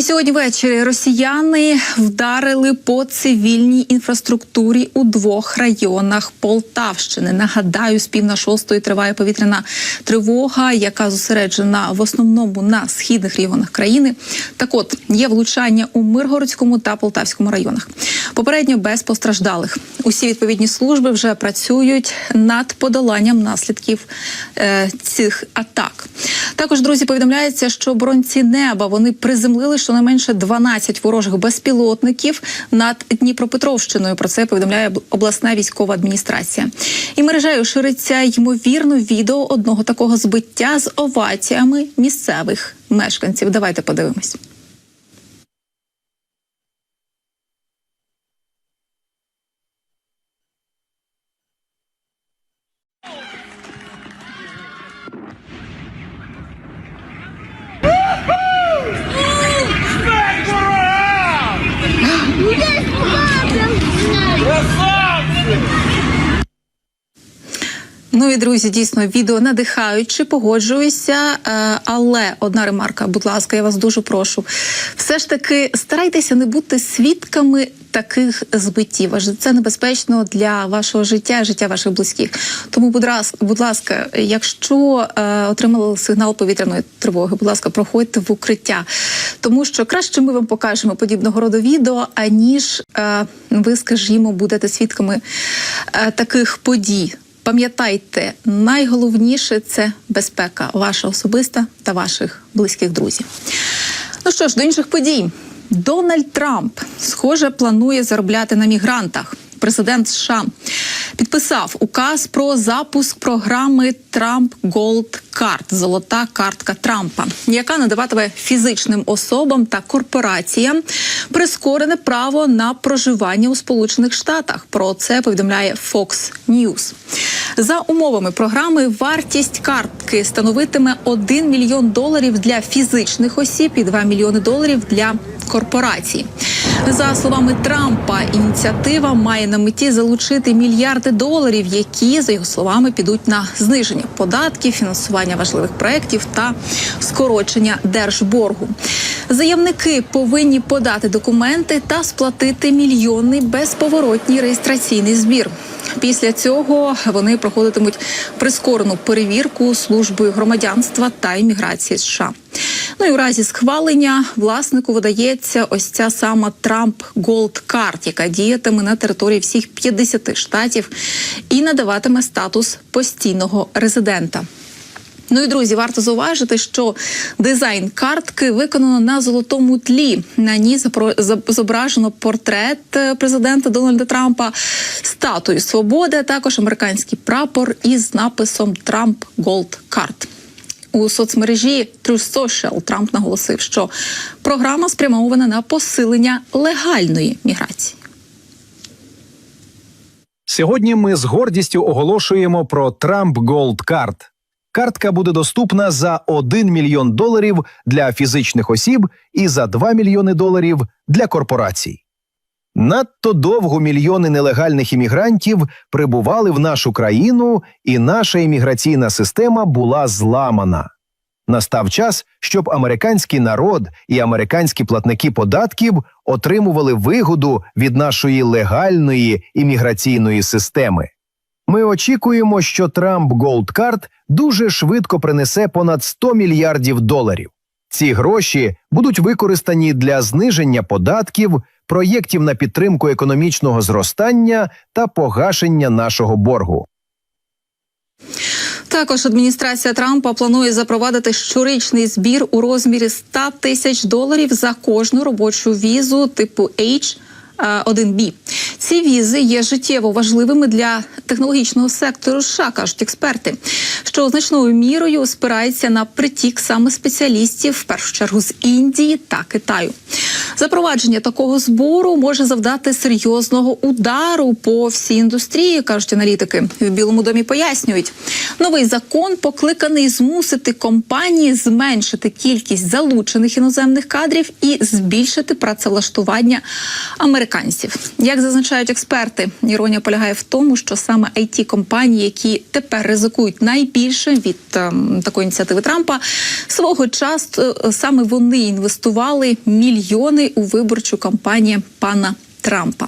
І сьогодні ввечері росіяни вдарили по цивільній інфраструктурі у двох районах Полтавщини. Нагадаю, з пів на шостої триває повітряна тривога, яка зосереджена в основному на східних регіонах країни. Так, от є влучання у Миргородському та Полтавському районах. Попередньо без постраждалих. Усі відповідні служби вже працюють над подоланням наслідків е, цих атак. Також друзі повідомляється, що оборонці неба вони приземлили щонайменше 12 ворожих безпілотників над Дніпропетровщиною. Про це повідомляє обласна військова адміністрація. І мережею шириться ймовірно відео одного такого збиття з оваціями місцевих мешканців. Давайте подивимось. Ну і друзі, дійсно відео надихаючи, погоджуюся. Е, Але одна ремарка, будь ласка, я вас дуже прошу. Все ж таки старайтеся не бути свідками таких збиттів. Адже це небезпечно для вашого життя, життя ваших близьких. Тому, будь ласка, будь ласка, якщо е, отримали сигнал повітряної тривоги, будь ласка, проходьте в укриття, тому що краще ми вам покажемо подібного роду відео, аніж е, ви, скажімо, будете свідками таких подій. Пам'ятайте, найголовніше це безпека ваша особиста та ваших близьких друзів. Ну що ж, до інших подій. Дональд Трамп, схоже, планує заробляти на мігрантах. Президент США підписав указ про запуск програми Трамп Голд Карт золота картка Трампа, яка надаватиме фізичним особам та корпораціям прискорене право на проживання у Сполучених Штатах. Про це повідомляє Fox News. За умовами програми вартість картки становитиме 1 мільйон доларів для фізичних осіб і 2 мільйони доларів для корпорацій. За словами Трампа, ініціатива має на меті залучити мільярди доларів, які за його словами підуть на зниження податків, фінансування важливих проєктів та скорочення держборгу. Заявники повинні подати документи та сплатити мільйонний безповоротній реєстраційний збір. Після цього вони проходитимуть прискорену перевірку службою громадянства та імміграції США. Ну і у разі схвалення власнику видається ось ця сама Трамп Голд Карт, яка діятиме на території всіх 50 штатів і надаватиме статус постійного резидента. Ну і друзі, варто зауважити, що дизайн картки виконано на золотому тлі. На ній зображено портрет е, президента Дональда Трампа, статую свободи, а також американський прапор із написом Трамп Голд Карт. У соцмережі True Social Трамп наголосив, що програма спрямована на посилення легальної міграції. Сьогодні ми з гордістю оголошуємо про Trump Gold Card. Картка буде доступна за 1 мільйон доларів для фізичних осіб і за 2 мільйони доларів для корпорацій. Надто довго мільйони нелегальних іммігрантів прибували в нашу країну, і наша імміграційна система була зламана. Настав час, щоб американський народ і американські платники податків отримували вигоду від нашої легальної імміграційної системи. Ми очікуємо, що Трамп Card дуже швидко принесе понад 100 мільярдів доларів. Ці гроші будуть використані для зниження податків, проєктів на підтримку економічного зростання та погашення нашого боргу. Також адміністрація Трампа планує запровадити щорічний збір у розмірі 100 тисяч доларів за кожну робочу візу типу H. 1B. Ці візи є життєво важливими для технологічного сектору США, кажуть експерти, що значною мірою спирається на притік саме спеціалістів, в першу чергу з Індії та Китаю. Запровадження такого збору може завдати серйозного удару по всій індустрії, кажуть аналітики. В Білому домі пояснюють, новий закон покликаний змусити компанії зменшити кількість залучених іноземних кадрів і збільшити працевлаштування американців. Як зазначають експерти, іронія полягає в тому, що саме it компанії, які тепер ризикують найбільше від ем, такої ініціативи Трампа, свого часу е, саме вони інвестували мільйони у виборчу кампанію пана Трампа.